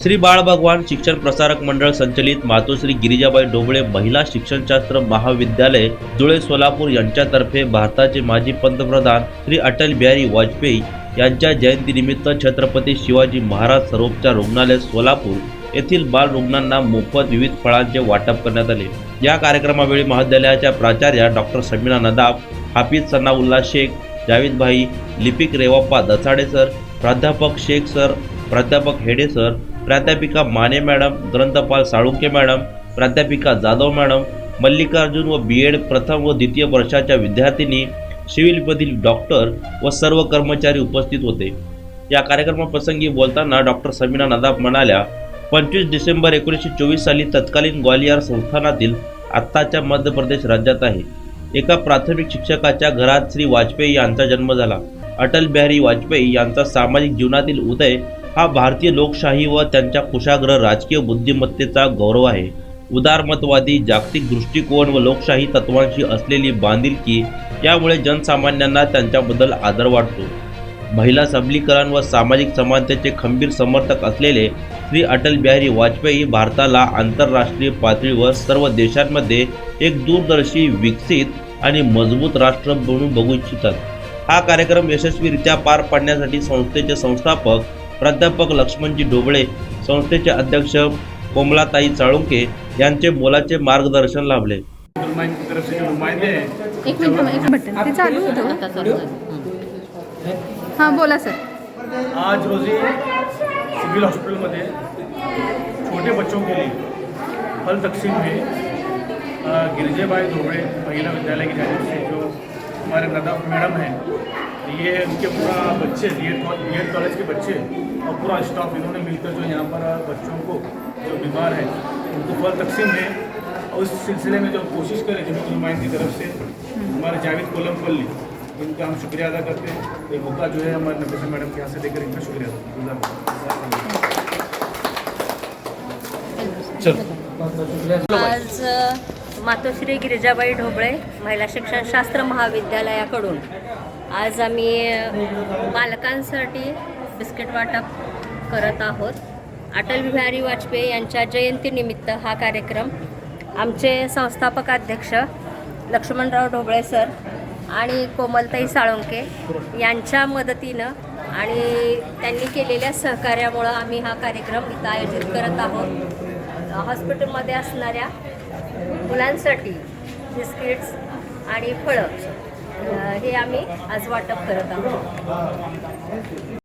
श्री बाळ भगवान शिक्षण प्रसारक मंडळ संचलित मातोश्री गिरिजाबाई डोबळे महिला शिक्षणशास्त्र महाविद्यालय धुळे सोलापूर यांच्यातर्फे भारताचे माजी पंतप्रधान श्री अटल बिहारी वाजपेयी यांच्या जयंतीनिमित्त छत्रपती शिवाजी महाराज सरोपच्या रुग्णालय सोलापूर येथील बाल रुग्णांना मोफत विविध फळांचे वाटप करण्यात आले. या कार्यक्रमावेळी महाविद्यालयाच्या प्राचार्या डॉक्टर समीना नदाब हाफिज सनाउल्ला शेख जावेद भाई लिपिक रेवाप्पा दसाडे सर प्राध्यापक शेख सर प्राध्यापक हेडे सर प्राध्यापिका माने मॅडम ग्रंथपाल साळुंके मॅडम प्राध्यापिका जाधव मॅडम मल्लिकार्जुन व बी एड प्रथम व द्वितीय वर्षाच्या विद्यार्थिनी सिव्हिलमधील डॉक्टर व सर्व कर्मचारी उपस्थित होते. या कार्यक्रमाप्रसंगी बोलताना डॉक्टर समीना नदाब म्हणाल्या पंचवीस डिसेंबर एकोणीसशे चोवीस साली तत्कालीन ग्वालियर संस्थानातील आत्ताच्या मध्य प्रदेश राज्यात आहे. एका प्राथमिक शिक्षकाच्या घरात श्री वाजपेयी यांचा जन्म झाला. अटल बिहारी वाजपेयी यांचा सामाजिक जीवनातील उदय हा भारतीय लोकशाही व त्यांच्या कुशाग्र राजकीय बुद्धिमत्तेचा गौरव आहे. उदारमतवादी जागतिक दृष्टिकोन व लोकशाही तत्वांशी असलेली बांधिलकी यामुळे जनसामान्यांना त्यांच्याबद्दल आदर वाटतो. महिला सबलीकरण व सामाजिक समानतेचे खंबीर समर्थक असलेले श्री अटल बिहारी वाजपेयी भारताला आंतरराष्ट्रीय पातळीवर सर्व देशांमध्ये एक दूरदर्शी विकसित आणि मजबूत राष्ट्र म्हणून बघू इच्छितात. हा कार्यक्रम यशस्वीरित्या पार पाडण्यासाठी संस्थेचे संस्थापक प्राध्यापक लक्ष्मणजी डोबळे संस्थेचे अध्यक्ष कोमलाताई चाळुंके यांचे मोलाचे मार्गदर्शन लाभले. हैं एक मिनिट एक बटन ते चालू होतं आता चालू आहे. हां बोला सर. आज रोजी सिविल हॉस्पिटलमध्ये छोटे बच्चों के लिए फल तकसीम हुई। अ, गिरिजेबाई धोबड़े महिला विद्यालय की जानिब से जो हमारे मैडम हैं ये उनके पूरा बच्चे बी एड कॉलेज के बच्चे और पूरा स्टाफ इन्होंने मिलकर जो यहाँ पर बच्चों को जो बीमार है उनको फल तकसीम है और उस सिलसिले में जो कोशिश करें जमीन नुमाइंद की तरफ से हमारे जावेद कोलमपल्ली इनका हम शुक्रिया अदा करते हैं। ये मौका जो है हमारे नफीसा मैडम के यहाँ से देकर इनका शुक्रिया अदा आज मातोश्री गिरिजाबाई ढोबळे महिला शिक्षण शास्त्र महाविद्यालयाकडून. आज आम्ही बालकांसाठी बिस्किट वाटप करत आहोत. अटल बिहारी वाजपेयी यांच्या जयंतीनिमित्त हा कार्यक्रम आमचे संस्थापक अध्यक्ष लक्ष्मणराव ढोबळे सर आणि कोमलताई साळुंके यांच्या मदतीनं आणि त्यांनी केलेल्या सहकार्यामुळं आम्ही हा कार्यक्रम इथं आयोजित करत आहोत. हॉस्पिटलमध्ये असणाऱ्या मुलांसाठी बिस्किट्स आणि फळं हे आम्ही आज वाटप करत आहोत.